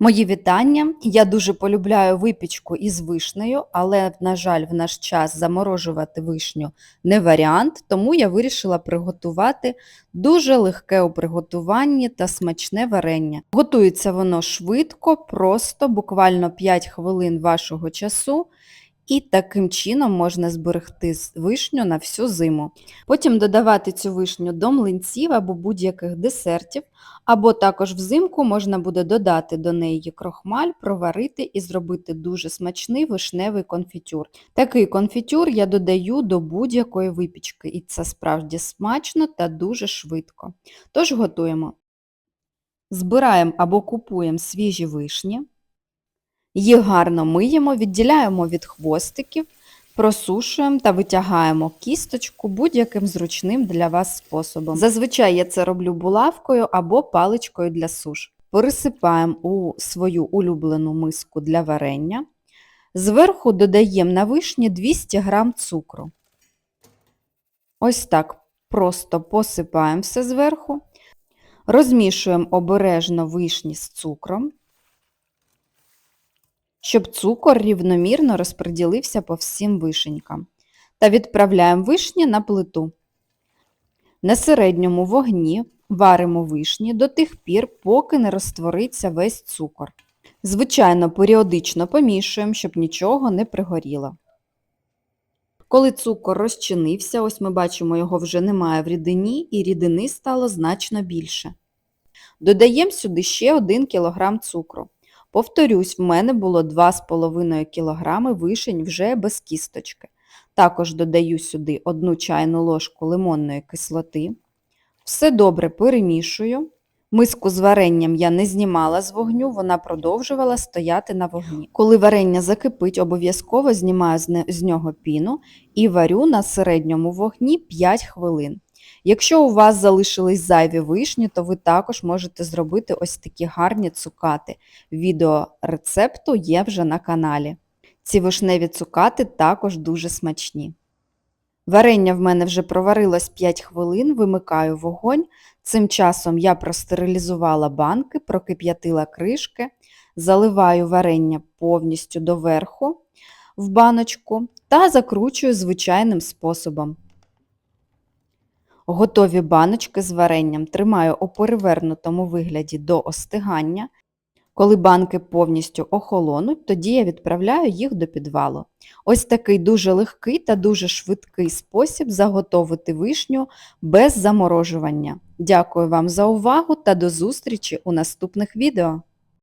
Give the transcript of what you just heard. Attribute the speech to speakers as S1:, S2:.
S1: Мої вітання. Я дуже полюбляю випічку із вишнею, але, на жаль, в наш час заморожувати вишню не варіант, тому я вирішила приготувати дуже легке у приготуванні та смачне варення. Готується воно швидко, просто, буквально 5 хвилин вашого часу. І таким чином можна зберегти вишню на всю зиму. Потім додавати цю вишню до млинців або будь-яких десертів, або також взимку можна буде додати до неї крохмаль, проварити і зробити дуже смачний вишневий конфітюр. Такий конфітюр я додаю до будь-якої випічки, і це справді смачно та дуже швидко. Тож готуємо. Збираємо або купуємо свіжі вишні. Їх гарно миємо, відділяємо від хвостиків, просушуємо та витягаємо кісточку будь-яким зручним для вас способом. Зазвичай я це роблю булавкою або паличкою для суш. Пересипаємо у свою улюблену миску для варення. Зверху додаємо на вишні 200 г цукру. Ось так просто посипаємо все зверху. Розмішуємо обережно вишні з цукром щоб цукор рівномірно розподілився по всім вишенькам. Та відправляємо вишні на плиту. На середньому вогні варимо вишні до тих пір, поки не розтвориться весь цукор. Звичайно, періодично помішуємо, щоб нічого не пригоріло. Коли цукор розчинився, ось ми бачимо, його вже немає в рідині, і рідини стало значно більше. Додаємо сюди ще 1 кг цукру. Повторюсь, в мене було 2,5 кг вишень вже без кісточки. Також додаю сюди 1 чайну ложку лимонної кислоти. Все добре перемішую. Миску з варенням я не знімала з вогню, вона продовжувала стояти на вогні. Коли варення закипить, обов'язково знімаю з нього піну і варю на середньому вогні 5 хвилин. Якщо у вас залишились зайві вишні, то ви також можете зробити ось такі гарні цукати. Відео рецепту є вже на каналі. Ці вишневі цукати також дуже смачні. Варення в мене вже проварилось 5 хвилин, вимикаю вогонь. Цим часом я простерилізувала банки, прокип'ятила кришки, заливаю варення повністю доверху в баночку та закручую звичайним способом. Готові баночки з варенням тримаю у перевернутому вигляді до остигання. Коли банки повністю охолонуть, тоді я відправляю їх до підвалу. Ось такий дуже легкий та дуже швидкий спосіб заготовити вишню без заморожування. Дякую вам за увагу та до зустрічі у наступних відео!